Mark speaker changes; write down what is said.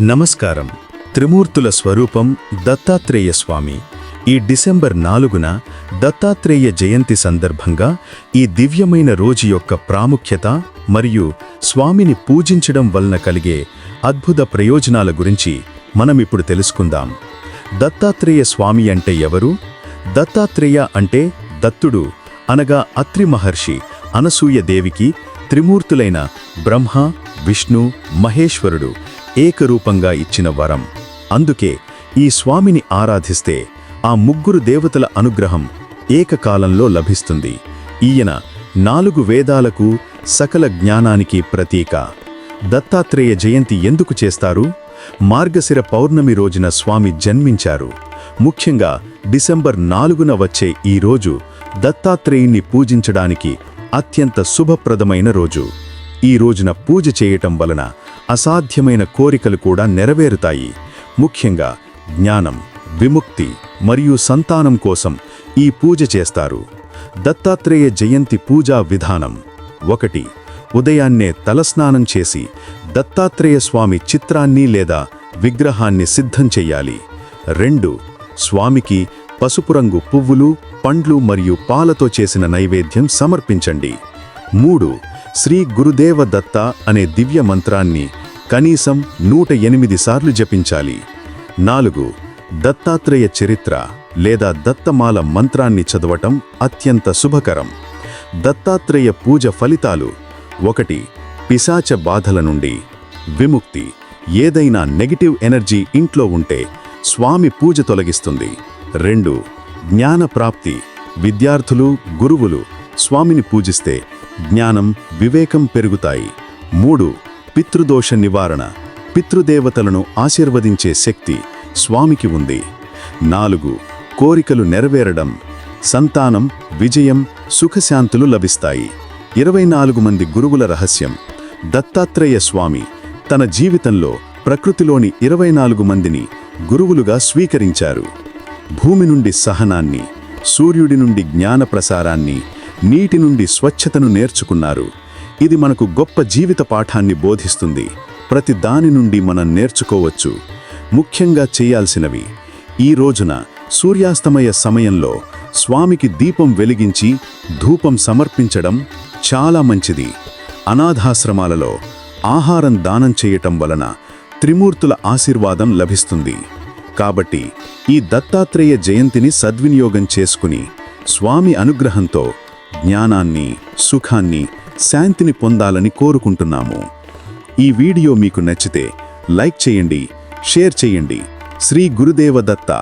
Speaker 1: నమస్కారం. త్రిమూర్తుల స్వరూపం దత్తాత్రేయ స్వామి. ఈ డిసెంబర్ నాలుగున దత్తాత్రేయ జయంతి సందర్భంగా ఈ దివ్యమైన రోజు యొక్క ప్రాముఖ్యత మరియు స్వామిని పూజించడం వలన కలిగే అద్భుత ప్రయోజనాల గురించి మనమిప్పుడు తెలుసుకుందాం. దత్తాత్రేయ స్వామి అంటే ఎవరు? దత్తాత్రేయ అంటే దత్తుడు అనగా అత్రి మహర్షి అనసూయ దేవికి త్రిమూర్తులైన బ్రహ్మ విష్ణు మహేశ్వరుడు ఏకరూపంగా ఇచ్చిన వరం. అందుకే ఈ స్వామిని ఆరాధిస్తే ఆ ముగ్గురు దేవతల అనుగ్రహం ఏకకాలంలో లభిస్తుంది. ఈయన నాలుగు వేదాలకు సకల జ్ఞానానికి ప్రతీక. దత్తాత్రేయ జయంతి ఎందుకు చేస్తారు? మార్గశిర పౌర్ణమి రోజున స్వామి జన్మించారు. ముఖ్యంగా డిసెంబర్ నాలుగున వచ్చే ఈ రోజు దత్తాత్రేయుణ్ణి పూజించడానికి అత్యంత శుభప్రదమైన రోజు. ఈ రోజున పూజ చేయటం వలన అసాధ్యమైన కోరికలు కూడా నెరవేరుతాయి. ముఖ్యంగా జ్ఞానం విముక్తి మరియు సంతానం కోసం ఈ పూజ చేస్తారు. దత్తాత్రేయ జయంతి పూజా విధానం ఒకటి ఉదయాన్నే తలస్నానం చేసి దత్తాత్రేయ స్వామి చిత్రాన్ని లేదా విగ్రహాన్ని సిద్ధం చెయ్యాలి రెండు స్వామికి పసుపు రంగు పువ్వులు పండ్లు మరియు పాలతో చేసిన నైవేద్యం సమర్పించండి. మూడు శ్రీ గురుదేవ దత్త అనే దివ్య మంత్రాన్ని కనీసం నూట ఎనిమిది సార్లు జపించాలి. నాలుగు దత్తాత్రేయ చరిత్ర లేదా దత్తమాల మంత్రాన్ని చదవటం అత్యంత శుభకరం. దత్తాత్రేయ పూజ ఫలితాలు ఒకటి పిశాచ బాధల నుండి. విముక్తి ఏదైనా నెగటివ్ ఎనర్జీ ఇంట్లో ఉంటే స్వామి పూజ తొలగిస్తుంది. రెండు జ్ఞాన ప్రాప్తి విద్యార్థులు గురువులు స్వామిని పూజిస్తే జ్ఞానం వివేకం పెరుగుతాయి. మూడు పితృదోష నివారణ. పితృదేవతలను ఆశీర్వదించే శక్తి స్వామికి ఉంది. నాలుగు కోరికలు నెరవేరడం. సంతానం విజయం సుఖశాంతులు లభిస్తాయి. ఇరవై నాలుగు మంది గురువుల రహస్యం. దత్తాత్రేయ స్వామి తన జీవితంలో ప్రకృతిలోని ఇరవై నాలుగు మందిని గురువులుగా స్వీకరించారు. భూమి నుండి సహనాన్ని సూర్యుడి నుండి జ్ఞాన ప్రసారాన్ని నీటి నుండి స్వచ్ఛతను నేర్చుకున్నారు. ఇది మనకు గొప్ప జీవిత పాఠాన్ని బోధిస్తుంది. ప్రతి దాని నుండి మనం నేర్చుకోవచ్చు. ముఖ్యంగా చేయాల్సినవి. ఈ రోజున సూర్యాస్తమయ సమయంలో స్వామికి దీపం వెలిగించి ధూపం సమర్పించడం చాలా మంచిది. అనాథాశ్రమాలలో ఆహారం దానం చేయటం వలన త్రిమూర్తుల ఆశీర్వాదం లభిస్తుంది. కాబట్టి ఈ దత్తాత్రేయ జయంతిని సద్వినియోగం చేసుకుని స్వామి అనుగ్రహంతో జ్ఞానాన్ని సుఖాన్ని శాంతిని పొందాలని కోరుకుంటున్నాము. ఈ వీడియో మీకు నచ్చితే లైక్ చేయండి షేర్ చేయండి. శ్రీ గురుదేవ దత్త